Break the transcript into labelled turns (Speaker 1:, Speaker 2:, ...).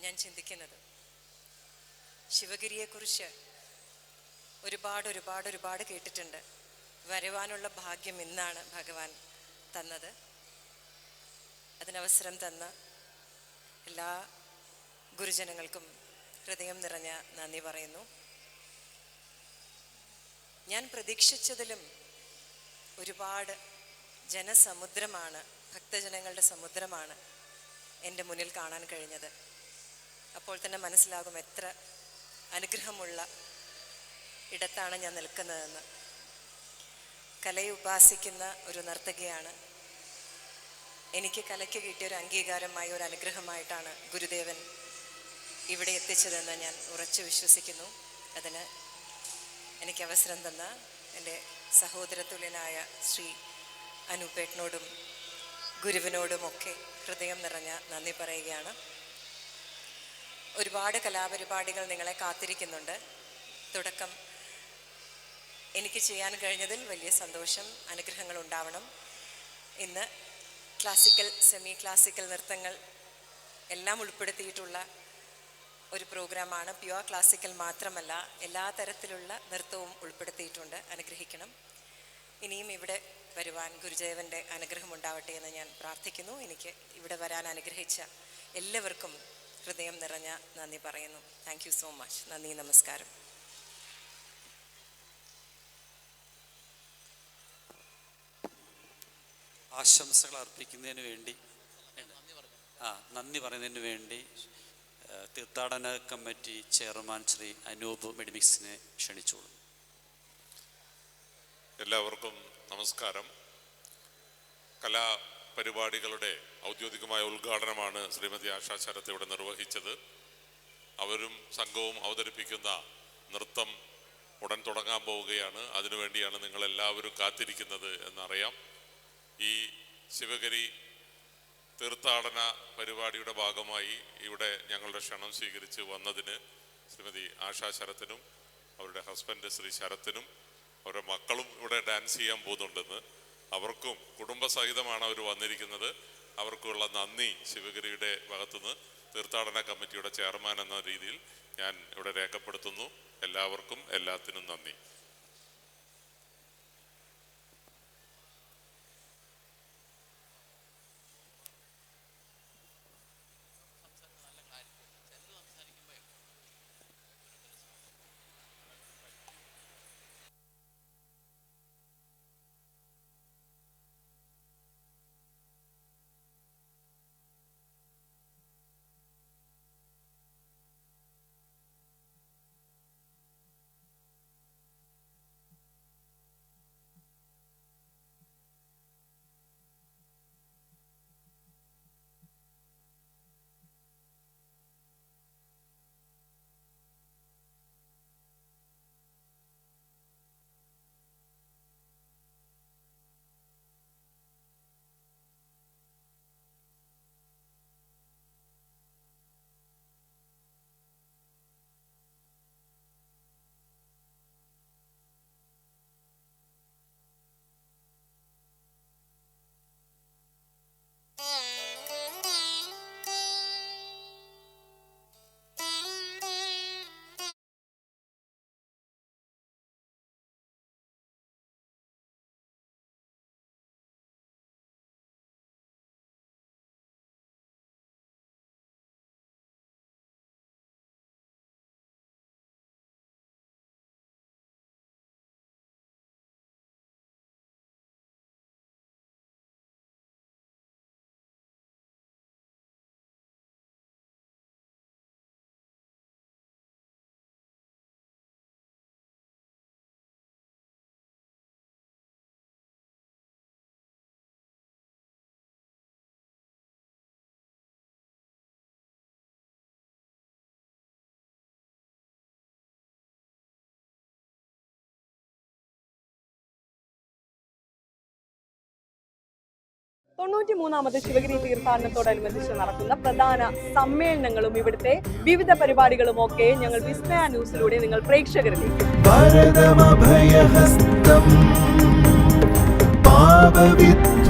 Speaker 1: ഞാൻ ചിന്തിക്കുന്നത്. ശിവഗിരിയെക്കുറിച്ച് ഒരുപാട് ഒരുപാട് ഒരുപാട് കേട്ടിട്ടുണ്ട്. വരുവാനുള്ള ഭാഗ്യം ഇന്നാണ് ഭഗവാൻ തന്നത്. അതിനവസരം തന്ന എല്ലാ ഗുരുജനങ്ങൾക്കും ഹൃദയം നിറഞ്ഞ നന്ദി പറയുന്നു. ഞാൻ പ്രതീക്ഷിച്ചതിലും ഒരുപാട് ജനസമുദ്രമാണ് ഭക്തജനങ്ങളുടെ സമുദ്രമാണ് എന്റെ മുന്നിൽ കാണാൻ കഴിഞ്ഞത്. അപ്പോൾ തന്നെ മനസ്സിലാകും എത്ര അനുഗ്രഹമുള്ള ഇടത്താണ് ഞാൻ നിൽക്കുന്നതെന്ന്. കലയെ ഉപാസിക്കുന്ന ഒരു നർത്തകിയാണ്. എനിക്ക് കലയ്ക്ക് കിട്ടിയ ഒരു അംഗീകാരമായ ഒരു അനുഗ്രഹമായിട്ടാണ് ഗുരുദേവൻ ഇവിടെ എത്തിച്ചതെന്ന് ഞാൻ ഉറച്ചു വിശ്വസിക്കുന്നു. അതിന് എനിക്ക് അവസരം തന്ന എന്റെ സഹോദരതുല്യനായ ശ്രീ അനൂപേട്ടനോടും ഗുരുവിനോടുമൊക്കെ ഹൃദയം നിറഞ്ഞ നന്ദി പറയുകയാണ്. ഒരുപാട് കലാപരിപാടികൾ നിങ്ങളെ കാത്തിരിക്കുന്നുണ്ട്. തുടക്കം എനിക്ക് ചെയ്യാൻ കഴിഞ്ഞതിൽ വലിയ സന്തോഷം അനുഗ്രഹങ്ങൾ ഉണ്ടാവണം. ഇന്ന് ക്ലാസിക്കൽ സെമി ക്ലാസിക്കൽ നൃത്തങ്ങൾ എല്ലാം ഉൾപ്പെടുത്തിയിട്ടുള്ള ഒരു പ്രോഗ്രാമാണ്. പ്യുവർ ക്ലാസിക്കൽ മാത്രമല്ല എല്ലാ തരത്തിലുള്ള നൃത്തവും ഉൾപ്പെടുത്തിയിട്ടുണ്ട്. അനുഗ്രഹിക്കണം. ഇനിയും ഇവിടെ വരുവാൻ ഗുരുദേവന്റെ അനുഗ്രഹം ഉണ്ടാവട്ടെ എന്ന് ഞാൻ പ്രാർത്ഥിക്കുന്നു. എനിക്ക് ഇവിടെ വരാൻ അനുഗ്രഹിച്ച എല്ലാവർക്കും ഹൃദയം നിറഞ്ഞ നന്ദി പറയുന്നു. താങ്ക് യു സോ മച്ച് നന്ദി നമസ്കാരം.
Speaker 2: ആശംസകൾ അർപ്പിക്കുന്നതിന് വേണ്ടി. ആ നന്ദി പറയുന്നതിന് വേണ്ടി തീർത്ഥാടന കമ്മിറ്റി ചെയർമാൻ ശ്രീ അനൂപ് മെഡിമിക്സിനെ ക്ഷണിച്ചോളൂ.
Speaker 3: എല്ലാവർക്കും നമസ്കാരം. കലാപരിപാടികളുടെ ഔദ്യോഗികമായ ഉദ്ഘാടനമാണ് ശ്രീമതി ആശാചാരത്ത് ഇവിടെ നിർവഹിച്ചത്. അവരും സംഘവും അവതരിപ്പിക്കുന്ന നൃത്തം ഉടൻ തുടങ്ങാൻ പോവുകയാണ്. അതിനുവേണ്ടിയാണ് നിങ്ങൾ എല്ലാവരും കാത്തിരിക്കുന്നത് എന്നറിയാം. ഈ ശിവഗിരി തീർത്ഥാടന പരിപാടിയുടെ ഭാഗമായി ഇവിടെ ഞങ്ങളുടെ ക്ഷണം സ്വീകരിച്ച് വന്നതിന് ശ്രീമതി ആശാ ശരത്തിനും അവരുടെ ഹസ്ബൻഡ് ശ്രീ ശരത്തിനും അവരുടെ മക്കളും ഇവിടെ ഡാൻസ് ചെയ്യാൻ പോകുന്നുണ്ടെന്ന് അവർക്കും കുടുംബസഹിതമാണ് അവർ വന്നിരിക്കുന്നത്. അവർക്കുള്ള നന്ദി ശിവഗിരിയുടെ ഭാഗത്തുനിന്ന്. തീർത്ഥാടന കമ്മിറ്റിയുടെ ചെയർമാൻ എന്ന രീതിയിൽ ഞാൻ ഇവിടെ രേഖപ്പെടുത്തുന്നു. എല്ലാവർക്കും എല്ലാത്തിനും നന്ദി.
Speaker 4: തൊണ്ണൂറ്റി മൂന്നാമത് ശിവഗിരി തീർത്ഥാടനത്തോടനുബന്ധിച്ച് നടക്കുന്ന പ്രധാന സമ്മേളനങ്ങളും ഇവിടുത്തെ വിവിധ പരിപാടികളും ഒക്കെ ഞങ്ങൾ വിസ്മയ ന്യൂസിലൂടെ നിങ്ങൾ പ്രേക്ഷകരിലേക്ക്
Speaker 5: വരദമഭയഹസ്തം പാപവിധ്വ